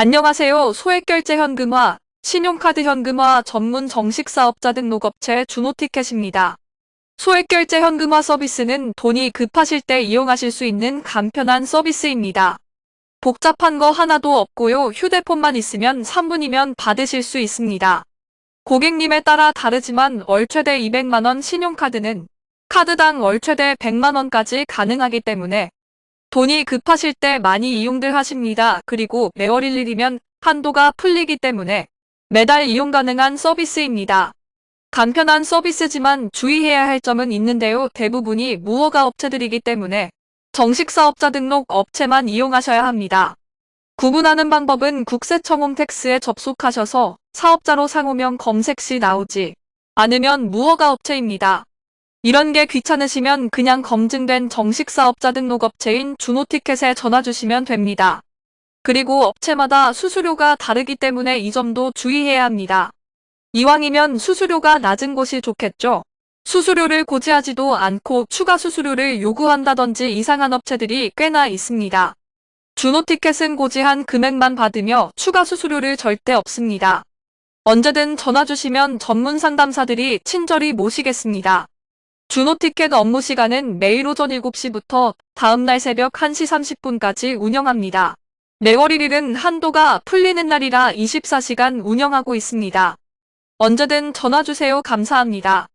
안녕하세요. 소액결제 현금화, 신용카드 현금화 전문 정식 사업자 등록업체 준호티켓입니다. 소액결제 현금화 서비스는 돈이 급하실 때 이용하실 수 있는 간편한 서비스입니다. 복잡한 거 하나도 없고요. 휴대폰만 있으면 3분이면 받으실 수 있습니다. 고객님에 따라 다르지만 월 최대 200만원 신용카드는 카드당 월 최대 100만원까지 가능하기 때문에 돈이 급하실 때 많이 이용들 하십니다. 그리고 매월 1일이면 한도가 풀리기 때문에 매달 이용 가능한 서비스입니다. 간편한 서비스지만 주의해야 할 점은 있는데요. 대부분이 무허가 업체들이기 때문에 정식 사업자 등록 업체만 이용하셔야 합니다. 구분하는 방법은 국세청 홈택스에 접속하셔서 사업자로 상호명 검색 시 나오지 않으면 무허가 업체입니다. 이런 게 귀찮으시면 그냥 검증된 정식 사업자 등록 업체인 준호티켓에 전화 주시면 됩니다. 그리고 업체마다 수수료가 다르기 때문에 이 점도 주의해야 합니다. 이왕이면 수수료가 낮은 곳이 좋겠죠. 수수료를 고지하지도 않고 추가 수수료를 요구한다든지 이상한 업체들이 꽤나 있습니다. 준호 티켓은 고지한 금액만 받으며 추가 수수료를 절대 없습니다. 언제든 전화 주시면 전문 상담사들이 친절히 모시겠습니다. 준호티켓 업무 시간은 매일 오전 7시부터 다음날 새벽 1시 30분까지 운영합니다. 매월 1일은 한도가 풀리는 날이라 24시간 운영하고 있습니다. 언제든 전화 주세요. 감사합니다.